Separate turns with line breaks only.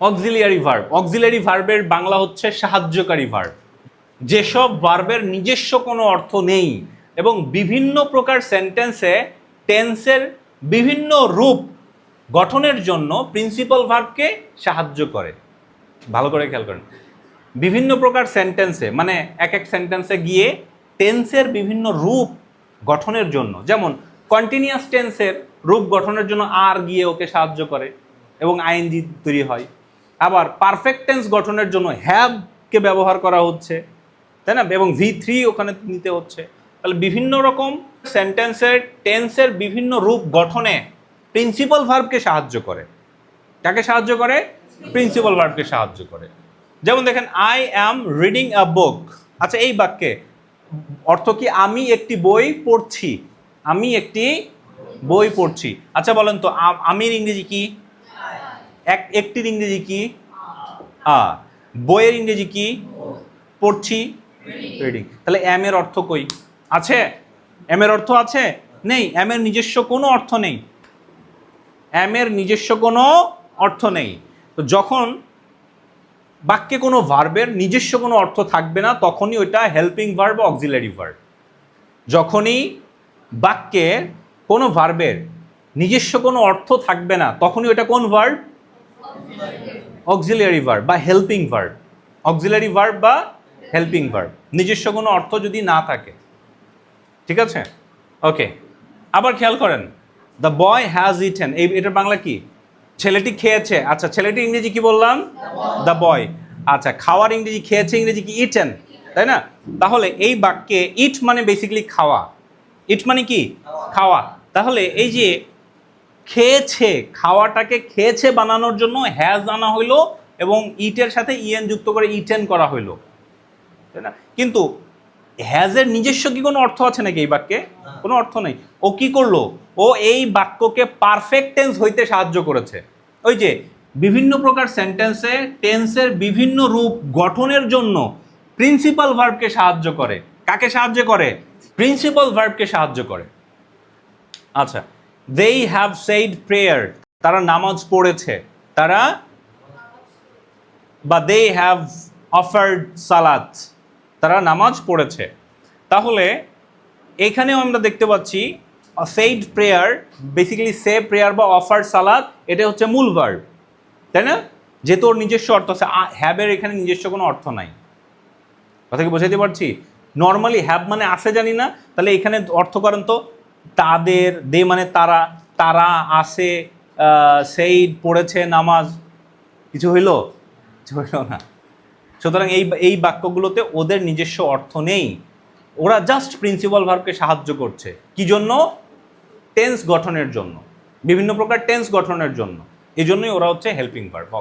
Auxiliary verb. Auxiliary ভার্বের বাংলা হচ্ছে সাহায্যকারী ভার্ব। যেসব ভার্বের নিজস্ব কোনো অর্থ নেই এবং বিভিন্ন প্রকার সেন্টেন্সে টেন্সের বিভিন্ন রূপ গঠনের জন্য প্রিন্সিপাল ভার্বকে সাহায্য করে। ভালো করে খেয়াল করেন। বিভিন্ন প্রকার সেন্টেন্সে মানে এক এক সেন্টেন্সে গিয়ে টেন্সের বিভিন্ন রূপ গঠনের জন্য, যেমন কন্টিনিউয়াস টেন্সের রূপ গঠনের জন্য আর গিয়ে ওকে সাহায্য করে এবং আইএনজি তৈরি হয়। আবার পারফেক্ট টেন্স গঠনের জন্য হ্যাভকে ব্যবহার করা হচ্ছে, তাই না? এবং ভি থ্রি ওখানে নিতে হচ্ছে। তাহলে বিভিন্ন রকম সেন্টেন্সের টেন্সের বিভিন্ন রূপ গঠনে প্রিন্সিপাল ভার্বকে সাহায্য করে। কাকে সাহায্য করে? প্রিন্সিপাল ভার্বকে সাহায্য করে। যেমন দেখেন আই অ্যাম রিডিং আ বুক আচ্ছা এই বাক্যে অর্থ কি? আমি একটি বই পড়ছি। আমি একটি বই পড়ছি। আচ্ছা বলেন তো আমির ইংরেজি কি? এক, একটির ইংরেজি কি? আ। বইয়ের ইংরেজি কি? পড়ছি। রিডিং তাহলে এম এর অর্থ কই? আছে? এম এর অর্থ আছে? নেই। এম এর নিজস্ব কোনো অর্থ নেই। এম এর নিজস্ব কোনো অর্থ নেই। তো যখন বাক্যে কোনো ভার্বের নিজস্ব কোনো অর্থ থাকবে না, তখনই ওইটা হেল্পিং ভার্ব বা অক্সিলারি ভার্ব যখনই বাক্যে কোনো ভার্বের নিজস্ব কোনো অর্থ থাকবে না, তখনই ওটা কোন ভার্ব অক্সিলারি ভার্ব বা হেল্পিং ভার্ব অক্সিলারি ভার্ব বা হেল্পিং ভার্ব নিজস্ব কোনো অর্থ যদি না থাকে। ঠিক আছে? ওকে আবার খেয়াল করেন। দ্য বয় হ্যাজ ইটেন এই এটার বাংলা কি? ছেলেটি খেয়েছে। আচ্ছা ছেলেটি ইংরেজি কি বললাম? দ্য বয় আচ্ছা খাওয়ার ইংরেজি খেয়েছে, ইংরেজি কি? ইটেন তাই না? তাহলে এই বাক্যে ইট মানে বেসিক্যালি খাওয়া। ইট মানে কি? খাওয়া। তাহলে এই যে খেয়েছে, খাওয়াটাকে খেয়েছে বানানোর জন্য হ্যাজ আনা হইল এবং ইটের সাথে ইএন যুক্ত করে ইটেন করা হইল। তাই না? কিন্তু হ্যাজের নিজস্ব কি কোনো অর্থ আছে নাকি এই বাক্যে? কোনো অর্থ নেই। ও কি করল? ও এই বাক্যকে পারফেক্ট টেন্স হইতে সাহায্য করেছে। ওই যে, বিভিন্ন প্রকার সেন্টেন্সে টেন্সের বিভিন্ন রূপ গঠনের জন্য প্রিন্সিপাল ভার্বকে সাহায্য করে। কাকে সাহায্য করে? প্রিন্সিপাল ভার্বকে সাহায্য করে। আচ্ছা দেই হ্যাভ সেইড প্রেয়ার তারা নামাজ পড়েছে। তারা বা দে হ্যাভ অফার্ড সালাত তারা নামাজ পড়েছে। তাহলে এখানেও আমরা দেখতে পাচ্ছি said prayer basically say prayer বা অফার সালাদ এটা হচ্ছে মূল ভার্ব তাই না? যেহেতু ওর নিজস্ব অর্থ আছে হ্যাবের এখানে নিজস্ব কোনো অর্থ নাই। কথা কি বোঝাতে পারছি? নর্মালি হ্যাব মানে আসে জানি না, তাহলে এখানে অর্থ করেন তো? তাদের দে মানে তারা তারা আসে সেই পড়েছে নামাজ। কিছু হইল? হইল না। সুতরাং এই এই বাক্যগুলোতে ওদের নিজস্ব অর্থ নেই। ওরা জাস্ট প্রিন্সিপাল ভার্বকে সাহায্য করছে। কি জন্য? টেন্স গঠনের জন্য। বিভিন্ন প্রকার টেন্স গঠনের জন্য। এই জন্যই ওরা হচ্ছে হেল্পিং ভার্ব